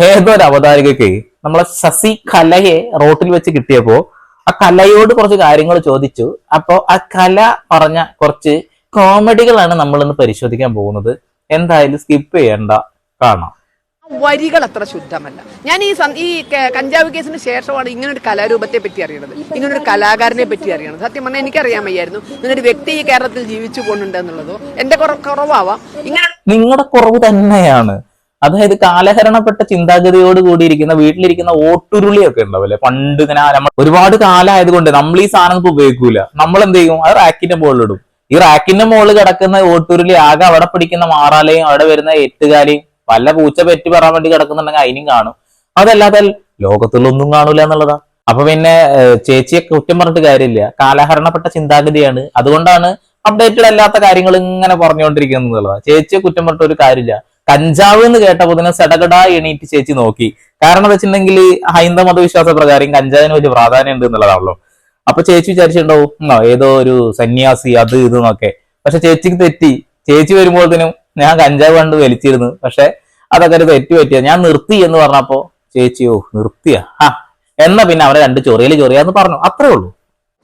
ഏതൊരു അവതാരികയ്ക്ക് നമ്മളെ ശശി കലയെ റോട്ടിൽ വെച്ച് കിട്ടിയപ്പോ ആ കലയോട് കുറച്ച് കാര്യങ്ങൾ ചോദിച്ചു. അപ്പോ ആ കല പറഞ്ഞ കുറച്ച് കോമഡികളാണ് നമ്മൾ ഇന്ന് പരിശോധിക്കാൻ പോകുന്നത്. എന്തായാലും സ്കിപ്പ് ചെയ്യണ്ട. കാണാം. വരികൾ അത്ര ശുദ്ധമല്ല. ഞാൻ ഈ ഈ കഞ്ചാവ് കേസിന് ശേഷമാണ് ഇങ്ങനൊരു ഒരു കലാരൂപത്തെ പറ്റി അറിയണത്. ഇങ്ങനൊരു കലാകാരനെ പറ്റി അറിയണത്. സത്യം പറഞ്ഞാൽ എനിക്കറിയാൻ വയ്യായിരുന്നു. ഇങ്ങനൊരു വ്യക്തി ഈ കേരളത്തിൽ ജീവിച്ചു പോകുന്നുണ്ട് എന്നുള്ളതോ. എന്റെ കുറ- കുറവാവാം. ഇങ്ങനെ നിങ്ങളുടെ കുറവ് തന്നെയാണ്. അതായത് കാലഹരണപ്പെട്ട ചിന്താഗതിയോട് കൂടിയിരിക്കുന്ന വീട്ടിലിരിക്കുന്ന ഓട്ടുരുളിയൊക്കെ ഉണ്ടാവില്ലേ പണ്ട് ഇങ്ങനെ നമ്മൾ ഒരുപാട് കാലമായതുകൊണ്ട് നമ്മൾ ഈ സാധനം ഇപ്പൊ ഉപയോഗിക്കൂല. നമ്മൾ എന്ത് ചെയ്യും അത് റാക്കിന്റെ മുകളിലിടും. ഈ റാക്കിന്റെ മുകളിൽ കിടക്കുന്ന ഓട്ടുരുളി ആകെ അവിടെ പിടിക്കുന്ന മാറാലയും അവിടെ വരുന്ന എട്ടുകാലിയും പല പൂച്ച പെറ്റി പറയാൻ വേണ്ടി കിടക്കുന്നുണ്ടെങ്കിൽ അതിനും കാണും. അതല്ലാതെ ലോകത്തിലൊന്നും കാണൂല എന്നുള്ളതാ. അപ്പൊ പിന്നെ ചേച്ചിയെ കുറ്റം പറഞ്ഞിട്ട് കാര്യമില്ല. കാലഹരണപ്പെട്ട ചിന്താഗതിയാണ്. അതുകൊണ്ടാണ് അപ്ഡേറ്റഡ് അല്ലാത്ത കാര്യങ്ങൾ ഇങ്ങനെ പറഞ്ഞുകൊണ്ടിരിക്കുന്നത് ചേച്ചിയെ കുറ്റം പറഞ്ഞിട്ട് ഒരു കാര്യമില്ല. കഞ്ചാവ് എന്ന് കേട്ടപ്പോൾ തന്നെ സടകട എണീറ്റ് ചേച്ചി നോക്കി. കാരണം എന്താ വെച്ചിട്ടുണ്ടെങ്കിൽ ഹൈന്ദവ മതവിശ്വാസ പ്രകാരം കഞ്ചാവിന് വലിയ പ്രാധാന്യം ഉണ്ട് എന്നുള്ളതാണല്ലോ. അപ്പൊ ചേച്ചി വിചാരിച്ചിട്ടുണ്ടാവും "ഉം, ഏതോ ഒരു സന്യാസി അത് ഇത് എന്നൊക്കെ. പക്ഷെ ചേച്ചിക്ക് തെറ്റി. ചേച്ചി വരുമ്പോഴത്തേനും ഞാൻ കഞ്ചാവ് കണ്ട് വലിച്ചിരുന്നു. പക്ഷെ അതൊക്കെ ഒരു തെറ്റ് പറ്റിയ ഞാൻ നിർത്തി എന്ന് പറഞ്ഞപ്പോ ചേച്ചിയോ നിർത്തിയ? ആ എന്നാ പിന്നെ അവരെ രണ്ട് ചൊറിയൽ ചൊറിയാന്ന് പറഞ്ഞു. അത്രേ ഉള്ളൂ.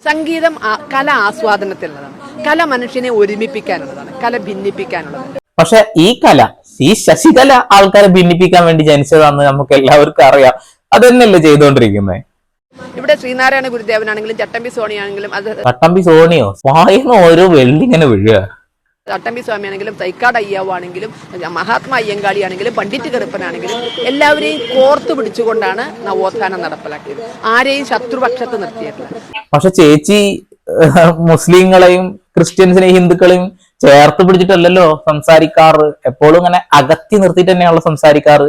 സംഗീതം കല ആസ്വാദനത്തിലുള്ളതാണ്. കല മനുഷ്യനെ ഒരുമിപ്പിക്കാനുള്ളതാണ്. കല ഭിന്നിപ്പിക്കാനുള്ളതാണ്. പക്ഷെ ഈ കല ഈ ശശികല ആൾക്കാരെ ഭിന്നിപ്പിക്കാൻ വേണ്ടി ജനിച്ചതാണെന്ന് നമുക്ക് എല്ലാവർക്കും അറിയാം. അത് തന്നെയല്ലേ ചെയ്തുകൊണ്ടിരിക്കുന്നത് ഇവിടെ ശ്രീനാരായണ ഗുരുദേവനാണെങ്കിലും ചട്ടമ്പി സോണി ആണെങ്കിലും അത് ചട്ടമ്പി സോണിയോ വായിന്ന് ഓരോ വെള്ളി ഇങ്ങനെ വീഴുക. ചട്ടമ്പി സ്വാമി ആണെങ്കിലും തൈക്കാട് അയ്യാവ് ആണെങ്കിലും മഹാത്മാ അയ്യങ്കാളി ആണെങ്കിലും പണ്ഡിറ്റ് കറുപ്പനാണെങ്കിലും എല്ലാവരെയും കോർത്തു പിടിച്ചുകൊണ്ടാണ് നവോത്ഥാനം നടപ്പിലാക്കിയത്. ആരെയും ശത്രുപക്ഷത്ത് നിർത്തിയിട്ടില്ല. പക്ഷെ ചേച്ചി മുസ്ലിങ്ങളെയും ക്രിസ്ത്യൻസിനെയും ഹിന്ദുക്കളെയും ചേർത്ത് പിടിച്ചിട്ടല്ലല്ലോ സംസാരിക്കാറ്. എപ്പോഴും ഇങ്ങനെ അകത്തി നിർത്തിയിട്ട് തന്നെയാണല്ലോ സംസാരിക്കാറ്.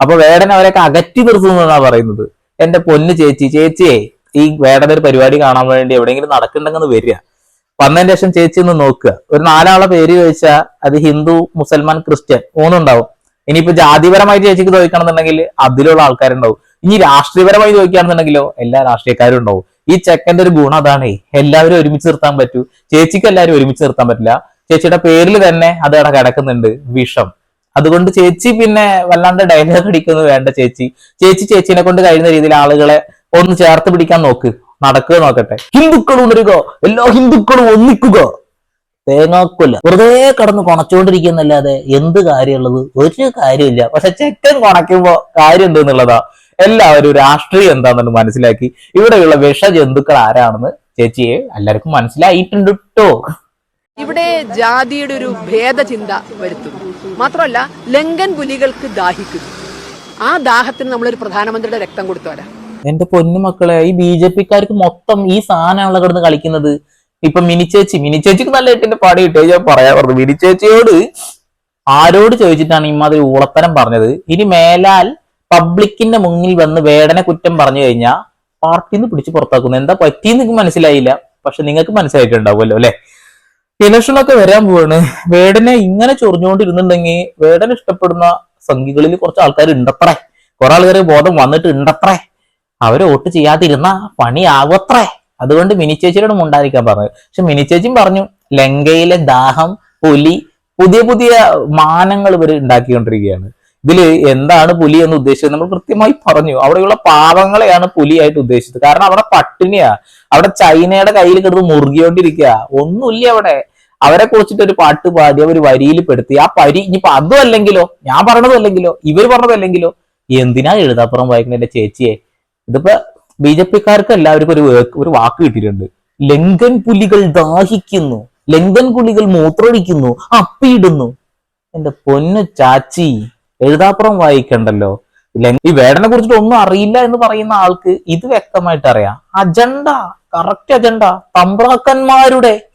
അപ്പൊ വേടൻ അവരൊക്കെ അകറ്റി നിർത്തുന്നതാണ് പറയുന്നത്. എന്റെ പൊന്ന് ചേച്ചി ചേച്ചിയെ ഈ വേടന ഒരു പരിപാടി കാണാൻ വേണ്ടി എവിടെയെങ്കിലും നടക്കുന്നുണ്ടെങ്കിൽ ഒന്ന് വരിക. വന്നതിന് ശേഷം ചേച്ചി ഒന്ന് നോക്കുക. ഒരു നാലാളെ പേര് ചോദിച്ചാൽ അത് ഹിന്ദു മുസൽമാൻ ക്രിസ്ത്യൻ മൂന്നുണ്ടാവും. ഇനിയിപ്പോ ജാതിപരമായിട്ട് ചേച്ചിക്ക് ചോദിക്കണമെന്നുണ്ടെങ്കിൽ അതിലുള്ള ആൾക്കാരുണ്ടാവും. ഇനി രാഷ്ട്രീയപരമായി ചോദിക്കുകയാണെന്നുണ്ടെങ്കിലോ എല്ലാ രാഷ്ട്രീയക്കാരും ഉണ്ടാവും. ഈ ചെക്കന്റെ ഒരു ഗുണം അതാണേ. എല്ലാവരും ഒരുമിച്ച് നിർത്താൻ പറ്റൂ. ചേച്ചിക്ക് എല്ലാവരും ഒരുമിച്ച് നിർത്താൻ പറ്റില്ല. ചേച്ചിയുടെ പേരിൽ തന്നെ അത് അവിടെ കിടക്കുന്നുണ്ട് വിഷം. അതുകൊണ്ട് ചേച്ചി പിന്നെ വല്ലാണ്ട് ഡയലോഗ് അടിക്കുന്നത് വേണ്ട ചേച്ചി. ചേച്ചി ചേച്ചിനെ കൊണ്ട് കഴിയുന്ന രീതിയിൽ ആളുകളെ ഒന്ന് ചേർത്ത് പിടിക്കാൻ നോക്ക്. നടക്കുക നോക്കട്ടെ. ഹിന്ദുക്കൾ ഉണരുക. എല്ലാ ഹിന്ദുക്കളും ഒന്നിക്കുക. തേങ്ങാക്കൊല്ല വെറുതെ കടന്ന് കൊണച്ചുകൊണ്ടിരിക്കുന്നല്ലാതെ എന്ത് കാര്യമുള്ളത്? ഒരു കാര്യമില്ല പക്ഷെ ചെക്കൻ കൊണയ്ക്കുമ്പോ കാര്യം എന്തെന്നുള്ളതാ? എല്ലാവരും രാഷ്ട്രീയം എന്താണെന്ന് മനസ്സിലാക്കി. ഇവിടെയുള്ള വിഷജന്തുക്കൾ ആരാണെന്ന് ചേച്ചിയെ എല്ലാവർക്കും മനസ്സിലായിട്ടുണ്ട് ട്ടോ. ഇവിടെ ജാതിയുടെ ഒരു ഭേദചിന്ത വരുത്തുന്നു. മാത്രമല്ല ലങ്കൻ പുലികൾക്ക് ദാഹിക്കുന്നു. ആ ദാഹത്തിന് നമ്മളൊരു പ്രധാനമന്ത്രിയുടെ രക്തം കൊടുത്തവരാ എന്റെ പൊന്നു മക്കളെ ഈ ബി ജെ പിക്കാർക്ക് മൊത്തം ഈ സാധനമാണല്ലോ കിടന്ന് കളിക്കുന്നത്. ഇപ്പൊ മിനിച്ചേച്ചി മിനിച്ചേച്ചിക്ക് നല്ല എട്ടിന്റെ പാടി കിട്ടിയ ഞാൻ പറയാൻ പറഞ്ഞു മിനിച്ചേച്ചിയോട് ആരോട് ചോദിച്ചിട്ടാണ് ഇമാതിരി ഊളത്തരം പറഞ്ഞത്? ഇനി മേലാൽ പബ്ലിക്കിന്റെ മുന്നിൽ വന്ന് വേടന കുറ്റം പറഞ്ഞു കഴിഞ്ഞാൽ പാർട്ടിന്ന് പിടിച്ച് പുറത്താക്കുന്നു. എന്താ പറ്റിയെന്ന് നിങ്ങൾക്ക് മനസ്സിലായില്ല? പക്ഷെ നിങ്ങൾക്ക് മനസ്സിലായിട്ടുണ്ടാവുമല്ലോ അല്ലെ? ഇലക്ഷനൊക്കെ വരാൻ പോവാണ്. വേടനെ ഇങ്ങനെ ചൊറിഞ്ഞുകൊണ്ടിരുന്നുണ്ടെങ്കിൽ വേടനെ ഇഷ്ടപ്പെടുന്ന സംഘികളിൽ കുറച്ച് ആൾക്കാർ ഉണ്ടത്രേ കുറെ ആൾക്കാർ ബോധം വന്നിട്ട് ഉണ്ടത്രേ അവർ വോട്ട് ചെയ്യാതിരുന്ന പണിയാവത്രേ. അതുകൊണ്ട് മിനി മിനിച്ചേച്ചിയോട് മുണ്ടായിരിക്കാൻ പറഞ്ഞു. പക്ഷെ മിനി ചേച്ചിയും പറഞ്ഞു ലങ്കയിലെ ദാഹം പുലി പുതിയ പുതിയ മാനങ്ങൾ ഇവർ ഉണ്ടാക്കിക്കൊണ്ടിരിക്കുകയാണ് ഇതിൽ എന്താണ് പുലി എന്ന് ഉദ്ദേശിച്ചത് നമ്മൾ കൃത്യമായി പറഞ്ഞു. അവിടെയുള്ള പാവങ്ങളെയാണ് പുലിയായിട്ട് ഉദ്ദേശിച്ചത്. കാരണം അവിടെ പട്ടിണിയാ. അവിടെ ചൈനയുടെ കയ്യിൽ കിടന്ന് മുറുകിയോണ്ടിരിക്കുക ഒന്നുമില്ല അവിടെ. അവരെ കുറിച്ചിട്ട് ഒരു പാട്ട് പാടി അവർ വരിയിൽ പെടുത്തി. ആ പരി ഇനിയിപ്പോ അതും അല്ലെങ്കിലോ? ഞാൻ പറഞ്ഞതല്ലെങ്കിലോ ഇവർ പറഞ്ഞതല്ലെങ്കിലോ എന്തിനാ എഴുതാപ്പുറം വായിക്കുന്ന എന്റെ ചേച്ചിയെ? ഇതിപ്പോ ബി ജെ പിക്കാർക്ക് എല്ലാവർക്കും ഒരു ഒരു വാക്ക് കിട്ടിയിട്ടുണ്ട്. ലങ്കൻ പുലികൾ ദാഹിക്കുന്നു. ലങ്കൻ പുലികൾ മൂത്രമൊഴിക്കുന്നു. അപ്പിയിടുന്നു. എന്റെ പൊന്നു ചാച്ചി. എഴുതാപ്പുറം വായിക്കണ്ടല്ലോ. ഇല്ലെങ്കിൽ ഈ വേടനെ കുറിച്ചിട്ട് ഒന്നും അറിയില്ല എന്ന് പറയുന്ന ആൾക്ക് ഇത് വ്യക്തമായിട്ട് അറിയാം. Agenda correct agenda. തമ്പ്രാക്കന്മാരുടെ.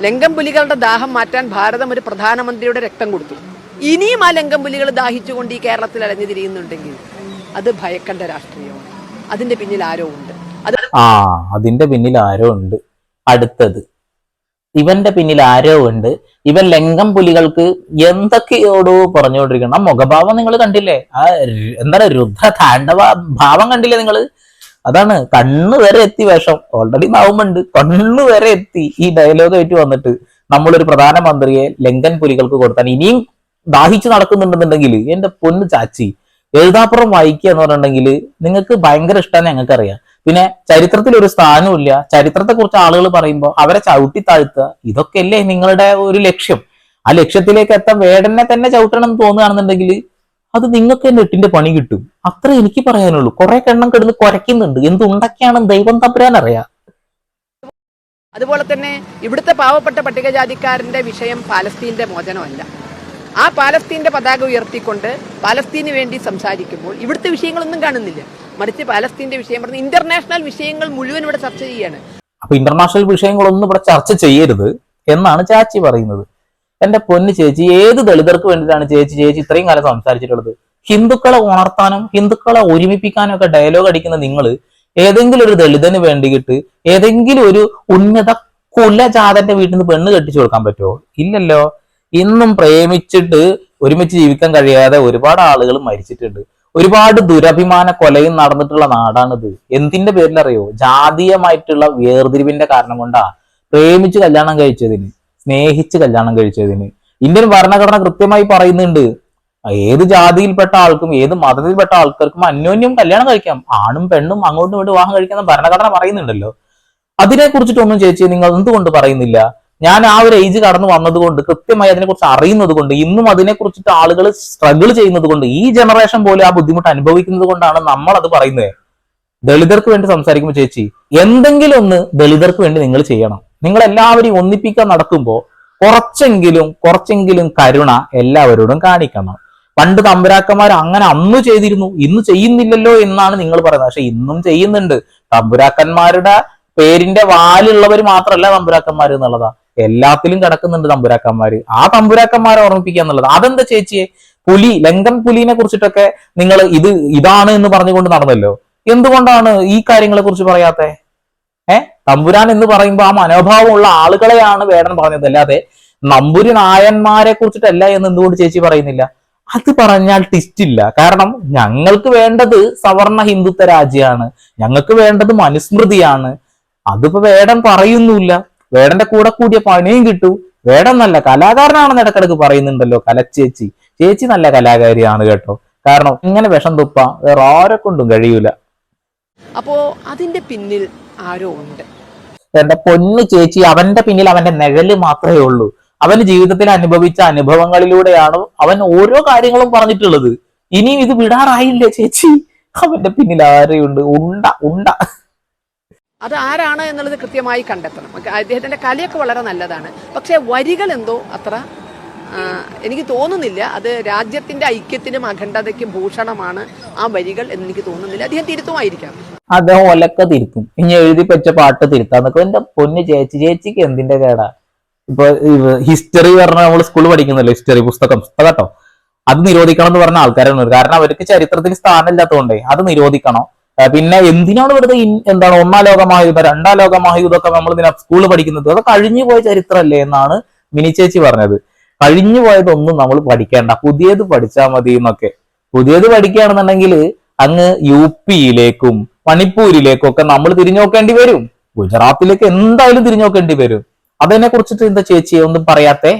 ലങ്കൻ പുലികളുടെ ദാഹം മാറ്റാൻ ഭാരതം ഒരു പ്രധാനമന്ത്രിയുടെ രക്തം കൊടുത്തു. ഇനിയും ആ ലങ്കം പുലികൾ ദാഹിച്ചുകൊണ്ട് ഈ കേരളത്തിൽ അലഞ്ഞു തിരിയുന്നുണ്ടെങ്കിൽ അത് ഭയക്കേണ്ട രാഷ്ട്രീയമാണ്. അതിന്റെ പിന്നിൽ ആരോ ഉണ്ട്. ആ അതിന്റെ പിന്നിൽ ആരോ ഉണ്ട്. അടുത്തത്. ഇവന്റെ പിന്നിൽ ആരോ ഉണ്ട്. ഇവൻ ലങ്കം പുലികൾക്ക് എന്തൊക്കെയോടോ പറഞ്ഞുകൊണ്ടിരിക്കണം ആ മുഖഭാവം നിങ്ങൾ കണ്ടില്ലേ? ആ എന്താ രുദ്ര താണ്ഡവ ഭാവം കണ്ടില്ലേ നിങ്ങൾ അതാണ് കണ്ണ് വരെ എത്തി വേഷം. ഓൾറെഡി നാവുമുണ്ട്. കണ്ണ് വരെ എത്തി ഈ ഡയലോഗ് ആയിട്ട് വന്നിട്ട് നമ്മളൊരു പ്രധാനമന്ത്രിയെ ലങ്കൻ പുലികൾക്ക് കൊടുത്താൽ ഇനിയും ദാഹിച്ചു നടക്കുന്നുണ്ടെന്നുണ്ടെങ്കിൽ എന്റെ പൊന്ന് ചാച്ചി എഴുതാപ്പുറം വായിക്കുക എന്ന് പറഞ്ഞിട്ടുണ്ടെങ്കിൽ നിങ്ങൾക്ക് ഭയങ്കര ഇഷ്ടമാണ് ഞങ്ങൾക്ക് അറിയാം പിന്നെ ചരിത്രത്തിൽ ഒരു സ്ഥാനമില്ല ചരിത്രത്തെ കുറിച്ച് ആളുകൾ പറയുമ്പോൾ അവരെ ചവിട്ടി താഴ്ത്തുക ഇതൊക്കെയല്ലേ നിങ്ങളുടെ ഒരു ലക്ഷ്യം. ആ ലക്ഷ്യത്തിലേക്ക് എത്താൻ വേടനെ തന്നെ ചവിട്ടണം എന്ന് തോന്നുകയാണെന്നുണ്ടെങ്കിൽ അത് നിങ്ങൾക്ക് തന്നെ എട്ടിന്റെ പണി കിട്ടും. അത്ര എനിക്ക് പറയാനുള്ളൂ. കുറെ കണ്ണം കിടന്ന് കുരയ്ക്കുന്നുണ്ട്. എന്തുണ്ടൊക്കെയാണ് ദൈവം തമ്പുരാൻ അറിയാം. അതുപോലെ തന്നെ ഇവിടുത്തെ പാവപ്പെട്ട പട്ടികജാതിക്കാരന്റെ വിഷയം പാലസ്തീന്റെ മോചനമല്ല. ആ പാലസ്തീന്റെ പതാക ഉയർത്തിക്കൊണ്ട് പാലസ്തീന് വേണ്ടി സംസാരിക്കുമ്പോൾ ഇവിടുത്തെ വിഷയങ്ങളൊന്നും കാണുന്നില്ല. മറിച്ച് പാലസ്തീന്റെ വിഷയം പറഞ്ഞ് ഇന്റർനാഷണൽ വിഷയങ്ങൾ മുഴുവൻ ഇവിടെ ചർച്ച ചെയ്യാണ് അപ്പൊ ഇന്റർനാഷണൽ വിഷയങ്ങളൊന്നും ഇവിടെ ചർച്ച ചെയ്യരുത് എന്നാണ് ചാച്ചി പറയുന്നത്. എന്റെ പൊന്ന് ചേച്ചി ഏത് ദളിതർക്ക് വേണ്ടിയിട്ടാണ് ചേച്ചി ചേച്ചി ഇത്രയും കാലം സംസാരിച്ചിട്ടുള്ളത്? ഹിന്ദുക്കളെ ഉണർത്താനും ഹിന്ദുക്കളെ ഒരുമിപ്പിക്കാനും ഒക്കെ ഡയലോഗ് അടിക്കുന്ന നിങ്ങൾ ഏതെങ്കിലും ഒരു ദളിതന് വേണ്ടിയിട്ട് ഏതെങ്കിലും ഒരു ഉന്നത കുലജാതന്റെ വീട്ടിൽ നിന്ന് പെണ്ണ് കെട്ടിച്ചു കൊടുക്കാൻ പറ്റുമോ? ഇല്ലല്ലോ. ഇന്നും പ്രേമിച്ചിട്ട് ഒരുമിച്ച് ജീവിക്കാൻ കഴിയാതെ ഒരുപാട് ആളുകൾ മരിച്ചിട്ടുണ്ട്. ഒരുപാട് ദുരഭിമാന കൊലയും നടന്നിട്ടുള്ള നാടാണിത്. എന്തിന്റെ പേരിലറിയോ? ജാതീയമായിട്ടുള്ള വേർതിരിവിന്റെ കാരണം കൊണ്ടാ പ്രേമിച്ച് കല്യാണം കഴിച്ചതിന് സ്നേഹിച്ച് കല്യാണം കഴിച്ചതിന്. ഇന്ത്യൻ ഭരണഘടന കൃത്യമായി പറയുന്നുണ്ട് ഏത് ജാതിയിൽപ്പെട്ട ആൾക്കും ഏത് മതത്തിൽപ്പെട്ട ആൾക്കാർക്കും അന്യോന്യം കല്യാണം കഴിക്കാം. ആണും പെണ്ണും അങ്ങോട്ടും ഇങ്ങോട്ടും വിവാഹം കഴിക്കാൻ ഭരണഘടന പറയുന്നുണ്ടല്ലോ. അതിനെ കുറിച്ചിട്ടൊന്നും ചേച്ചി നിങ്ങൾ എന്തുകൊണ്ട് പറയുന്നില്ല? ഞാൻ ആ ഒരു ഏജ് കടന്നു വന്നതുകൊണ്ട് കൃത്യമായി അതിനെക്കുറിച്ച് അറിയുന്നത് കൊണ്ട് ഇന്നും അതിനെ കുറിച്ചിട്ട് ആളുകൾ സ്ട്രഗിൾ ചെയ്യുന്നത് കൊണ്ട് ഈ ജനറേഷൻ പോലെ ആ ബുദ്ധിമുട്ട് അനുഭവിക്കുന്നത് കൊണ്ടാണ് നമ്മൾ അത് പറയുന്നത്. ദളിതർക്ക് വേണ്ടി സംസാരിക്കുമ്പോൾ ചേച്ചി എന്തെങ്കിലും ഒന്ന് ദളിതർക്ക് വേണ്ടി നിങ്ങൾ ചെയ്യണം. നിങ്ങൾ എല്ലാവരെയും ഒന്നിപ്പിക്കാൻ നടക്കുമ്പോൾ കുറച്ചെങ്കിലും കുറച്ചെങ്കിലും കരുണ എല്ലാവരോടും കാണിക്കണം. പണ്ട് തമ്പുരാക്കന്മാർ അങ്ങനെ അന്ന് ചെയ്തിരുന്നു ഇന്ന് ചെയ്യുന്നില്ലല്ലോ എന്നാണ് നിങ്ങൾ പറയുന്നത്. പക്ഷെ ഇന്നും ചെയ്യുന്നുണ്ട്. തമ്പുരാക്കന്മാരുടെ പേരിന്റെ വാലുള്ളവർ മാത്രമല്ല തമ്പുരാക്കന്മാർ എന്നുള്ളതാ. എല്ലാത്തിലും കിടക്കുന്നുണ്ട് തമ്പുരാക്കന്മാര്. ആ തമ്പുരാക്കന്മാരെ ഓർമ്മിപ്പിക്കുക എന്നുള്ളത്. അതെന്താ ചേച്ചിയെ? പുലി ലങ്കൻ പുലിനെ കുറിച്ചിട്ടൊക്കെ നിങ്ങൾ ഇത് ഇതാണ് എന്ന് പറഞ്ഞുകൊണ്ട് നടന്നല്ലോ. എന്തുകൊണ്ടാണ് ഈ കാര്യങ്ങളെ കുറിച്ച് പറയാത്തെ? ഏ? തമ്പുരാൻ എന്ന് പറയുമ്പോൾ ആ മനോഭാവമുള്ള ആളുകളെയാണ് വേടൻ പറഞ്ഞത്. അല്ലാതെ നമ്പൂരി നായന്മാരെ കുറിച്ചിട്ടല്ല എന്ന് എന്തുകൊണ്ട് ചേച്ചി പറയുന്നില്ല? അത് പറഞ്ഞാൽ ടിസ്റ്റ് ഇല്ല. കാരണം ഞങ്ങൾക്ക് വേണ്ടത് സവർണ ഹിന്ദുത്വ രാജ്യമാണ്. ഞങ്ങൾക്ക് വേണ്ടത് മനുസ്മൃതിയാണ്. അതിപ്പോ വേടൻ പറയുന്നില്ല വേടന്റെ കൂടെ കൂടിയ പണിയും കിട്ടൂ. വേടൻ നല്ല കലാകാരനാണെന്ന് ഇടക്കിടക്ക് പറയുന്നുണ്ടല്ലോ കലച്ചേച്ചി. ചേച്ചി നല്ല കലാകാരിയാണ് കേട്ടോ. കാരണം ഇങ്ങനെ വിഷം തുപ്പ വേറെ ആരെ കൊണ്ടും കഴിയൂല. അപ്പോ അതിന്റെ പിന്നിൽ ആരോ ഉണ്ട്? എന്റെ പൊന്നു ചേച്ചി അവന്റെ പിന്നിൽ അവന്റെ നിഴൽ മാത്രമേ ഉള്ളൂ. അവന് ജീവിതത്തിൽ അനുഭവിച്ച അനുഭവങ്ങളിലൂടെയാണ് അവൻ ഓരോ കാര്യങ്ങളും പറഞ്ഞിട്ടുള്ളത്. ഇനിയും ഇത് വിടാറായില്ലേ ചേച്ചി? അവന്റെ പിന്നിൽ ആരെയുണ്ട്? ഉണ്ട ഉണ്ട. അത് ആരാണ് എന്നുള്ളത് കൃത്യമായി കണ്ടെത്തണം. അദ്ദേഹത്തിന്റെ കലയൊക്കെ വളരെ നല്ലതാണ്. പക്ഷേ വരികൾ എന്തോ അത്ര എനിക്ക് തോന്നുന്നില്ല. അത് രാജ്യത്തിന്റെ ഐക്യത്തിനും അഖണ്ഡതയ്ക്കും ഭൂഷണമാണ് ആ വരികൾ എന്ന് എനിക്ക് തോന്നുന്നില്ല. അദ്ദേഹം തിരുത്തുമായിരിക്കാം. അദ്ദേഹം ഒലക്ക തിരുത്തും. ഇനി എഴുതി വെച്ച പാട്ട് തിരുത്താന്നൊക്കെ എന്റെ പൊന്ന് ചേച്ചി ചേച്ചിക്ക് എന്തിന്റെ കേടാ? ഇപ്പൊ ഹിസ്റ്ററി പറഞ്ഞ നമ്മൾ സ്കൂളിൽ പഠിക്കുന്നല്ലോ? ഹിസ്റ്ററി പുസ്തകം. കേട്ടോ? അത് നിരോധിക്കണം എന്ന് പറഞ്ഞ ആൾക്കാരാണ് കാരണം അവർക്ക് ചരിത്രത്തിൽ സ്ഥാനമില്ലാത്തതുകൊണ്ടേ അത് നിരോധിക്കണം. പിന്നെ എന്തിനാണ് വെറുതെ എന്താണ് ഒന്നാം ലോകമായുധം രണ്ടാം ലോകമായുധമൊക്കെ നമ്മൾ ഇതിനെ സ്കൂളിൽ പഠിക്കുന്നത്? അത് കഴിഞ്ഞു പോയ ചരിത്രമല്ലേ എന്നാണ് മിനി ചേച്ചി പറഞ്ഞത്. കഴിഞ്ഞു പോയതൊന്നും നമ്മൾ പഠിക്കേണ്ട. പുതിയത് പഠിച്ചാൽ മതി എന്നൊക്കെ. പുതിയത് പഠിക്കുകയാണെന്നുണ്ടെങ്കിൽ അങ്ങ് യു പിയിലേക്കും മണിപ്പൂരിലേക്കും ഒക്കെ നമ്മൾ തിരിഞ്ഞു നോക്കേണ്ടി വരും. ഗുജറാത്തിലേക്ക് എന്തായാലും തിരിഞ്ഞു നോക്കേണ്ടി വരും. അതിനെ കുറിച്ചിട്ട് എന്താ ചേച്ചി? ഒന്നും പറയാത്തേ?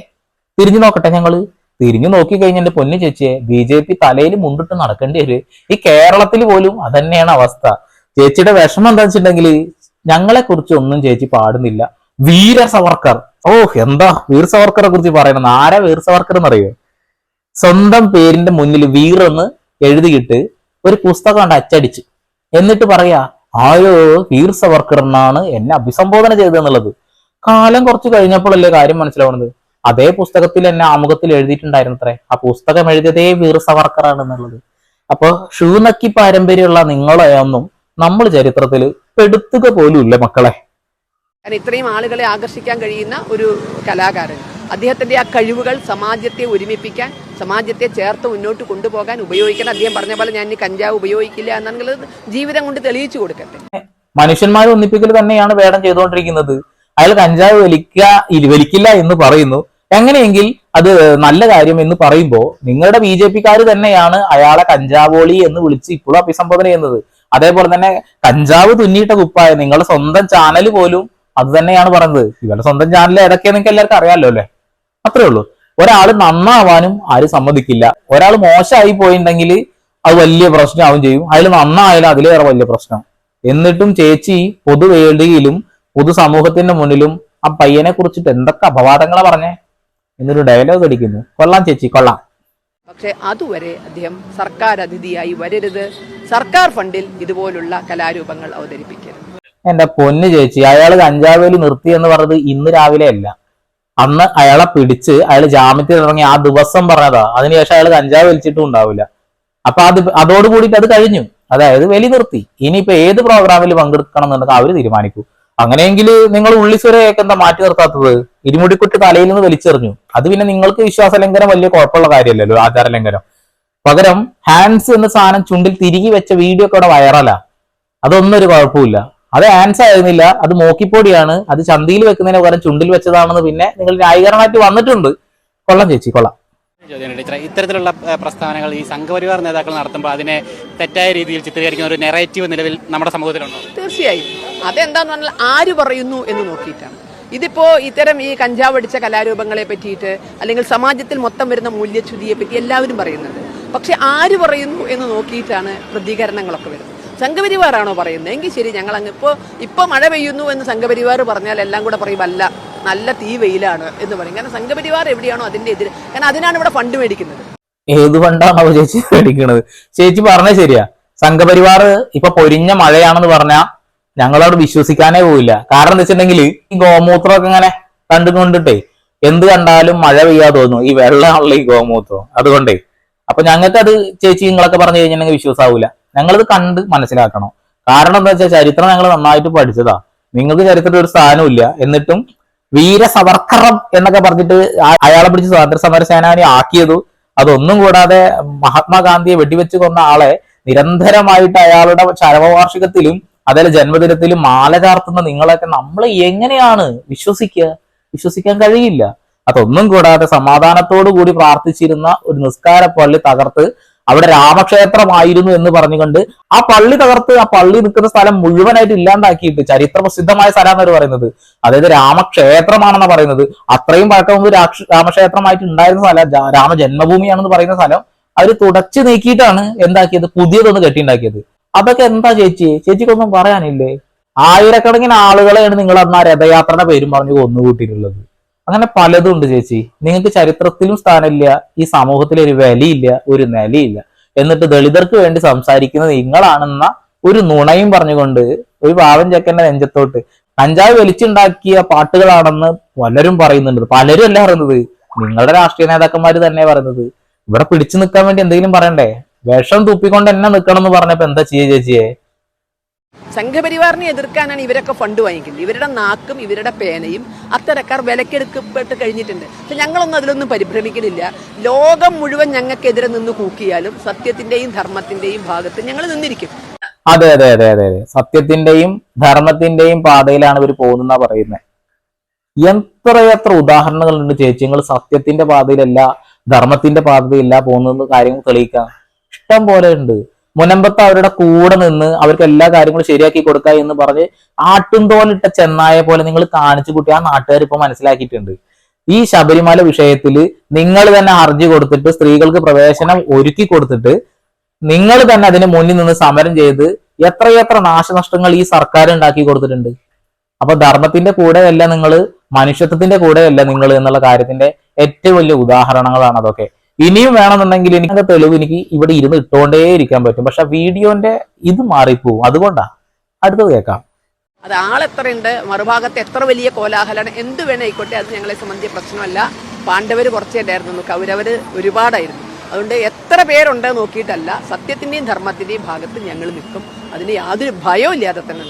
തിരിഞ്ഞു നോക്കട്ടെ ഞങ്ങൾ. തിരിഞ്ഞു നോക്കി കഴിഞ്ഞ എന്റെ പൊന്നു ചേച്ചിയെ ബി ജെ പി തലയിൽ മുണ്ടിട്ട് നടക്കേണ്ടി വരും. ഈ കേരളത്തിൽ പോലും അതന്നെയാണ് അവസ്ഥ. ചേച്ചിയുടെ വിഷമം എന്താ വെച്ചിട്ടുണ്ടെങ്കിൽ ഞങ്ങളെ കുറിച്ച് ഒന്നും ചേച്ചി പാടുന്നില്ല. വീര സവർക്കർ ഓ എന്താ വീർ സവർക്കറെ കുറിച്ച് പറയണം ആരാ വീർ സവർക്കർ എന്നറിയോ? സ്വന്തം പേരിന്റെ മുന്നിൽ വീർ എന്ന് എഴുതിയിട്ട് ഒരു പുസ്തകം കണ്ട് അച്ചടിച്ച്. എന്നിട്ട് പറയാ ആരോ വീർ സവർക്കർ എന്നാണ് എന്നെ അഭിസംബോധന ചെയ്തതെന്നുള്ളത്. കാലം കുറച്ച് കഴിഞ്ഞപ്പോഴല്ലേ കാര്യം മനസ്സിലാവുന്നത്. അതേ പുസ്തകത്തിൽ തന്നെ ആമുഖത്തിൽ എഴുതിയിട്ടുണ്ടായിരുന്നത്രേ. ആ പുസ്തകം എഴുതിയതേ വീർ സവർക്കർ ആണെന്നുള്ളത് അപ്പൊ ഷൂ നക്കി പാരമ്പര്യമുള്ള നിങ്ങളെ ഒന്നും നമ്മൾ ചരിത്രത്തിൽ പെടുത്തുക പോലും ഇല്ല മക്കളെ. കാരണം ഇത്രയും ആളുകളെ ആകർഷിക്കാൻ കഴിയുന്ന ഒരു കലാകാരൻ. അദ്ദേഹത്തിന്റെ ആ കഴിവുകൾ സമാജത്തെ ഒരുമിപ്പിക്കാൻ സമാജത്തെ ചേർത്ത് മുന്നോട്ട് കൊണ്ടുപോകാൻ ഉപയോഗിക്കണം. അദ്ദേഹം പറഞ്ഞ പോലെ ഞാൻ ഇനി കഞ്ചാവ് ഉപയോഗിക്കില്ല എന്നുള്ളത് ജീവിതം കൊണ്ട് തെളിയിച്ചു കൊടുക്കട്ടെ. മനുഷ്യന്മാരെ ഒന്നിപ്പിക്കൽ തന്നെയാണ് വേടം ചെയ്തുകൊണ്ടിരിക്കുന്നത്. അയാൾ കഞ്ചാവ് വലിക്ക ഇ- വലിക്കില്ല എന്ന് പറയുന്നു. എങ്ങനെയെങ്കിൽ അത് നല്ല കാര്യം എന്ന് പറയുമ്പോൾ നിങ്ങളുടെ ബി ജെ പിക്കാർ തന്നെയാണ് അയാളെ കഞ്ചാവോളി എന്ന് വിളിച്ച് ഇപ്പോഴും അഭിസംബോധന ചെയ്യുന്നത്. അതേപോലെ തന്നെ കഞ്ചാവ് തുന്നിയിട്ട കുപ്പായ നിങ്ങളുടെ സ്വന്തം ചാനൽ പോലും അത് തന്നെയാണ് പറയുന്നത്. ഇവരുടെ സ്വന്തം ചാനൽ ഏതൊക്കെയാ നിങ്ങൾക്ക് എല്ലാവർക്കും അറിയാമല്ലോ അല്ലേ? അത്രേ ഉള്ളൂ. ഒരാൾ നന്നാവാനും ആരും സമ്മതിക്കില്ല. ഒരാൾ മോശമായി പോയിട്ടുണ്ടെങ്കിൽ അത് വലിയ പ്രശ്നമാവും ചെയ്യും. അതിൽ നന്നായാലും അതിലേറെ വലിയ പ്രശ്നം. എന്നിട്ടും ചേച്ചി പൊതുവേദിയിലും പൊതുസമൂഹത്തിന്റെ മുന്നിലും ആ പയ്യനെ കുറിച്ചിട്ട് എന്തൊക്കെ അപവാദങ്ങളാ പറഞ്ഞേ? എന്നൊരു ഡയലോഗ് അടിക്കുന്നു. കൊള്ളാം ചേച്ചി കൊള്ളാം. പക്ഷേ അതുവരെ അദ്ദേഹം സർക്കാർ അതിഥിയായി വരരുത്. സർക്കാർ ഫണ്ടിൽ ഇതുപോലുള്ള കലാരൂപങ്ങൾ അവതരിപ്പിക്കരുത്. എന്റെ പൊന്ന് ചേച്ചി അയാൾ കഞ്ചാവേലി നിർത്തി എന്ന് പറഞ്ഞത് ഇന്ന് രാവിലെ അല്ല. അന്ന് അയാളെ പിടിച്ച് അയാൾ ജാമ്യത്തിൽ ഇറങ്ങി ആ ദിവസം പറഞ്ഞതാ. അതിനുശേഷം അയാൾ കഞ്ചാവ് വലിച്ചിട്ടും ഉണ്ടാവില്ല. അപ്പൊ അത് അതോട് കൂടിയിട്ട് അത് കഴിഞ്ഞു. അതായത് വലി നിർത്തി. ഇനിയിപ്പോ ഏത് പ്രോഗ്രാമിൽ പങ്കെടുക്കണം എന്നുണ്ടെങ്കിൽ അവർ തീരുമാനിക്കൂ. അങ്ങനെയെങ്കിൽ നിങ്ങൾ ഉള്ളിസ്വരയൊക്കെ എന്താ മാറ്റി നിർത്താത്തത്? ഇരുമുടിക്കുട്ടി തലയിൽ നിന്ന് വലിച്ചെറിഞ്ഞു. അത് പിന്നെ നിങ്ങൾക്ക് വിശ്വാസ ലംഘനം വലിയ കുഴപ്പമുള്ള കാര്യമല്ലല്ലോ ആചാര ലംഘനം പകരം ഹാൻസ് എന്ന സാധനം ചുണ്ടിൽ തിരികെ വെച്ച വീഡിയോ ഒക്കെ അവിടെ വൈറലാ അതൊന്നും ഒരു കുഴപ്പമില്ല അത് ഹാൻസ് ആയിരുന്നില്ല അത് മോക്കിപ്പൊടിയാണ് അത് ചന്തിയിൽ വെക്കുന്നതിന് പകരം ചുണ്ടിൽ വെച്ചതാണെന്ന് പിന്നെ നിങ്ങൾ ന്യായീകരണമായിട്ട് വന്നിട്ടുണ്ട്. കൊള്ളാം ചേച്ചി കൊള്ളാം. ഇത്തരത്തിലുള്ള പ്രസ്താവനകൾ ഈ സംഘപരിവാർ നേതാക്കൾ നടത്തുമ്പോൾ അതിനെ തെറ്റായ രീതിയിൽ ചിത്രീകരിക്കുന്ന ഒരു നെറേറ്റീവ് നിലവിൽ നമ്മുടെ സമൂഹത്തിലുണ്ടോ? തീർച്ചയായും. അതെന്താന്ന് പറഞ്ഞാൽ ആര് പറയുന്നു എന്ന് നോക്കിയിട്ടാണ്. ഇതിപ്പോ ഇത്തരം ഈ കഞ്ചാവ് അടിച്ച കലാരൂപങ്ങളെ പറ്റിയിട്ട് അല്ലെങ്കിൽ സമാജത്തിൽ മൊത്തം വരുന്ന മൂല്യച്യുതിയെ പറ്റി എല്ലാവരും പറയുന്നുണ്ട്. പക്ഷെ ആര് പറയുന്നു എന്ന് നോക്കിയിട്ടാണ് പ്രതികരണങ്ങളൊക്കെ വരുന്നത്. സംഘപരിവാറാണോ പറയുന്നത്? എങ്കിൽ ശരി ഞങ്ങൾ അങ്ങ് ഇപ്പോൾ ഇപ്പോൾ മഴ പെയ്യുന്നു എന്ന് സംഘപരിവാർ പറഞ്ഞാൽ എല്ലാം കൂടെ പറയും അല്ല. നല്ല തീ വെയിലാണ് എന്ന് പറയും. കാരണം സംഘപരിവാർ എവിടെയാണോ അതിന്റെ എതിര്. കാരണം അതിനാണ് ഇവിടെ ഫണ്ട് മേടിക്കുന്നത്. ഏത് ഫണ്ടാണോ ചേച്ചി മേടിക്കുന്നത് ചേച്ചി പറഞ്ഞ ശരിയാ. സംഘപരിവാർ ഇപ്പൊ പൊരിഞ്ഞ മഴയാണെന്ന് പറഞ്ഞാൽ ഞങ്ങളവിടെ വിശ്വസിക്കാനേ പോവില്ല. കാരണം എന്താ വെച്ചിട്ടുണ്ടെങ്കിൽ ഈ ഗോമൂത്രമൊക്കെ ഇങ്ങനെ കണ്ടുകൊണ്ടിട്ടേ എന്ത് കണ്ടാലും മഴ പെയ്യാ തോന്നുന്നു ഈ വെള്ളമാണല്ലോ ഈ ഗോമൂത്രം. അതുകൊണ്ടേ. അപ്പൊ ഞങ്ങൾക്ക് അത് ചേച്ചി നിങ്ങളൊക്കെ പറഞ്ഞു കഴിഞ്ഞിട്ടുണ്ടെങ്കിൽ വിശ്വാസാവൂല. ഞങ്ങളത് കണ്ട് മനസ്സിലാക്കണം. കാരണം എന്താ വെച്ചാൽ ചരിത്രം ഞങ്ങൾ നന്നായിട്ട് പഠിച്ചതാ. നിങ്ങൾക്ക് ചരിത്രത്തിൽ ഒരു സ്ഥാനമില്ല എന്നിട്ടും വീര സവർക്കറം എന്നൊക്കെ പറഞ്ഞിട്ട് അയാളെ പിടിച്ച് സ്വാതന്ത്ര്യ സമര സേനാനി ആക്കിയതു. അതൊന്നും കൂടാതെ മഹാത്മാഗാന്ധിയെ വെടിവെച്ച് കൊന്ന ആളെ നിരന്തരമായിട്ട് അയാളുടെ ചരമവാർഷികത്തിലും അതേപോലെ ജന്മദിനത്തിലും മാല ചാർത്തുന്ന നിങ്ങളൊക്കെ നമ്മൾ എങ്ങനെയാണ് വിശ്വസിക്കുക വിശ്വസിക്കാൻ കഴിയില്ല. അതൊന്നും കൂടാതെ സമാധാനത്തോടു കൂടി പ്രാർത്ഥിച്ചിരുന്ന ഒരു നിസ്കാര പള്ളി തകർത്ത് അവിടെ രാമക്ഷേത്രമായിരുന്നു എന്ന് പറഞ്ഞുകൊണ്ട് ആ പള്ളി തകർത്ത് ആ പള്ളി നിൽക്കുന്ന സ്ഥലം മുഴുവനായിട്ട് ഇല്ലാണ്ടാക്കിയിട്ട് ചരിത്ര പ്രസിദ്ധമായ സ്ഥലം എന്നാണ് പറയുന്നത്. അതായത് രാമക്ഷേത്രമാണെന്ന് പറയുന്നത്. അത്രയും പഴക്കം മുമ്പ് രാമക്ഷേത്രമായിട്ട് ഉണ്ടായിരുന്ന സ്ഥലം രാമജന്മഭൂമിയാണെന്ന് പറയുന്ന സ്ഥലം അവർ തുടച്ചു നീക്കിയിട്ടാണ് എന്താക്കിയത്? പുതിയതൊന്ന് കെട്ടിണ്ടാക്കിയത് അതൊക്കെ എന്താ ചേച്ചി? ചേച്ചിക്കൊന്നും പറയാനില്ലേ? ആയിരക്കണക്കിന് ആളുകളെയാണ് നിങ്ങൾ അന്ന് ആ രഥയാത്രയുടെ പേരും പറഞ്ഞു കൊന്നുകൂട്ടിയിട്ടുള്ളത്. അങ്ങനെ പലതും ഉണ്ട് ചേച്ചി. നിങ്ങൾക്ക് ചരിത്രത്തിലും സ്ഥാനമില്ല ഈ സമൂഹത്തിൽ ഒരു വിലയില്ല ഒരു നിലയില്ല. എന്നിട്ട് ദളിതർക്ക് വേണ്ടി സംസാരിക്കുന്ന നിങ്ങളാണെന്ന ഒരു നുണയും പറഞ്ഞുകൊണ്ട് ഒരു പാവൻ ചെക്കന്റെ നെഞ്ചത്തോട്ട് കഞ്ചാവ് വലിച്ചുണ്ടാക്കിയ പാട്ടുകളാണെന്ന് പലരും പറയുന്നുണ്ട്. പലരും അല്ല പറയുന്നത്? നിങ്ങളുടെ രാഷ്ട്രീയ നേതാക്കന്മാർ തന്നെ പറയുന്നത്. ഇവിടെ പിടിച്ചു നിൽക്കാൻ വേണ്ടി എന്തെങ്കിലും പറയണ്ടേ? വേഷം തുപ്പിക്കൊണ്ട് എന്നെ നിൽക്കണം എന്ന് പറഞ്ഞപ്പോ എന്താ ചെയ്യേ ചേച്ചിയെ? സംഘപരിവാറിനെ എതിർക്കാനാണ് ഇവരൊക്കെ ഫണ്ട് വാങ്ങിക്കുന്നത്. ഇവരുടെ നാക്കും ഇവരുടെ പേനയും അത്തരക്കാർ വിലക്കെടുക്കപ്പെട്ട് കഴിഞ്ഞിട്ടുണ്ട്. പക്ഷെ ഞങ്ങളൊന്നും അതിലൊന്നും പരിഭ്രമിക്കുന്നില്ല ലോകം മുഴുവൻ ഞങ്ങൾക്കെതിരെ നിന്ന് കൂക്കിയാലും സത്യത്തിന്റെയും ധർമ്മത്തിന്റെയും ഭാഗത്ത് ഞങ്ങൾ നിന്നിരിക്കും. അതെ അതെ അതെ അതെ അതെ. സത്യത്തിന്റെയും ധർമ്മത്തിന്റെയും പാതയിലാണ് ഇവർ പോകുന്ന പറയുന്നത് എത്രയെത്ര ഉദാഹരണങ്ങളുണ്ട് ചേച്ചി. നിങ്ങൾ സത്യത്തിന്റെ പാതയിലല്ല ധർമ്മത്തിന്റെ പാതയിലല്ല പോകുന്നത് കാര്യങ്ങൾ തെളിയിക്കാം. ഇഷ്ടം പോലെ ഉണ്ട്. മുനമ്പത്ത് അവരുടെ കൂടെ നിന്ന് അവർക്ക് എല്ലാ കാര്യങ്ങളും ശരിയാക്കി കൊടുക്കുക എന്ന് പറഞ്ഞ് ആട്ടുംതോലിട്ട ചെന്നായ പോലെ നിങ്ങൾ കാണിച്ചു കൂട്ടി ആ നാട്ടുകാർ ഇപ്പൊ മനസ്സിലാക്കിയിട്ടുണ്ട്. ഈ ശബരിമല വിഷയത്തിൽ നിങ്ങൾ തന്നെ ഹർജി കൊടുത്തിട്ട് സ്ത്രീകൾക്ക് പ്രവേശനം ഒരുക്കി കൊടുത്തിട്ട് നിങ്ങൾ തന്നെ അതിന് മുന്നിൽ നിന്ന് സമരം ചെയ്ത് എത്രയെത്ര നാശനഷ്ടങ്ങൾ ഈ സർക്കാർ ഉണ്ടാക്കി കൊടുത്തിട്ടുണ്ട്. അപ്പൊ ധർമ്മത്തിന്റെ കൂടെയല്ല നിങ്ങൾ മനുഷ്യത്വത്തിന്റെ കൂടെയല്ല നിങ്ങൾ എന്നുള്ള കാര്യത്തിന്റെ ഏറ്റവും വലിയ ഉദാഹരണങ്ങളാണ് അതൊക്കെ. ഇനിയും വേണമെന്നുണ്ടെങ്കിൽ എനിക്ക് തെളിവ് എനിക്ക് ഇവിടെ ഇരുന്ന് ഇട്ടുകൊണ്ടേ ഇരിക്കാൻ പറ്റും. പക്ഷെ വീഡിയോന്റെ ഇത് മാറിപ്പോവും. അതുകൊണ്ടാ. അടുത്തത് കേൾക്കാം. അത് ആളെത്രയുണ്ട് മറുഭാഗത്ത് എത്ര വലിയ കോലാഹലമാണ്? എന്ത് വേണമായിക്കോട്ടെ അത് ഞങ്ങളെ സംബന്ധിച്ച പ്രശ്നമല്ല. പാണ്ഡവർ കുറച്ചേ ഉണ്ടായിരുന്നു കൗരവർ ഒരുപാടായിരുന്നു. അതുകൊണ്ട് എത്ര പേരുണ്ട് നോക്കിയിട്ടല്ല. സത്യത്തിന്റെയും ധർമ്മത്തിന്റെയും ഭാഗത്ത് ഞങ്ങൾ നിൽക്കും. അതിന് യാതൊരു ഭയവും ഇല്ലാതെ തന്നെ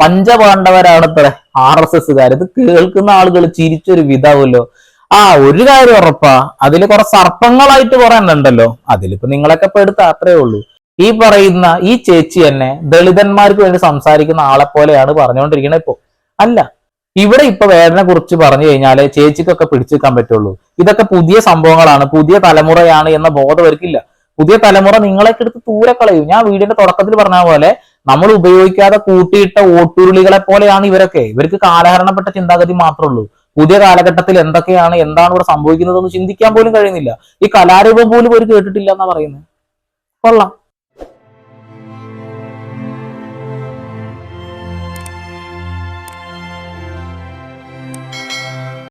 പഞ്ചപാണ്ഡവരാണ് ഇത്ര ആർ എസ് എസ്സുകാർ ഇത് കേൾക്കുന്ന ആളുകൾ ചിരിച്ചൊരു വിധാവല്ലോ. ആ ഒരു കാര്യം ഉറപ്പാ. അതിൽ കുറെ സർപ്പങ്ങളായിട്ട് കുറെ എണ്ണം ഉണ്ടല്ലോ. അതിലിപ്പോ നിങ്ങളൊക്കെ പെടുത്ത അത്രേ ഉള്ളൂ. ഈ പറയുന്ന ഈ ചേച്ചി തന്നെ ദളിതന്മാർക്ക് വേണ്ടി സംസാരിക്കുന്ന ആളെ പോലെയാണ് പറഞ്ഞുകൊണ്ടിരിക്കുന്നത് ഇപ്പോ. അല്ല ഇവിടെ ഇപ്പൊ വേദനെ കുറിച്ച് പറഞ്ഞു കഴിഞ്ഞാൽ ചേച്ചിക്കൊക്കെ പിടിച്ചു നിൽക്കാൻ പറ്റുള്ളൂ. ഇതൊക്കെ പുതിയ സംഭവങ്ങളാണ് പുതിയ തലമുറയാണ് എന്ന ബോധം അവർക്കില്ല. പുതിയ തലമുറ നിങ്ങളൊക്കെ എടുത്ത് ദൂരെ കളയും. ഞാൻ വീടിന്റെ തുടക്കത്തിൽ പറഞ്ഞ പോലെ നമ്മൾ ഉപയോഗിക്കാതെ കൂട്ടിയിട്ട ഓട്ടുരുളികളെ പോലെയാണ് ഇവരൊക്കെ. ഇവർക്ക് കാലഹരണപ്പെട്ട ചിന്താഗതി മാത്രമേ ഉള്ളൂ. പുതിയ കാലഘട്ടത്തിൽ എന്തൊക്കെയാണ് എന്താണ് ഇവിടെ സംഭവിക്കുന്നതെന്ന് ചിന്തിക്കാൻ പോലും കഴിയുന്നില്ല. ഈ കലാരൂപം പോലും ഒരു കേട്ടിട്ടില്ല എന്നാ പറയുന്നത് കൊള്ളാം.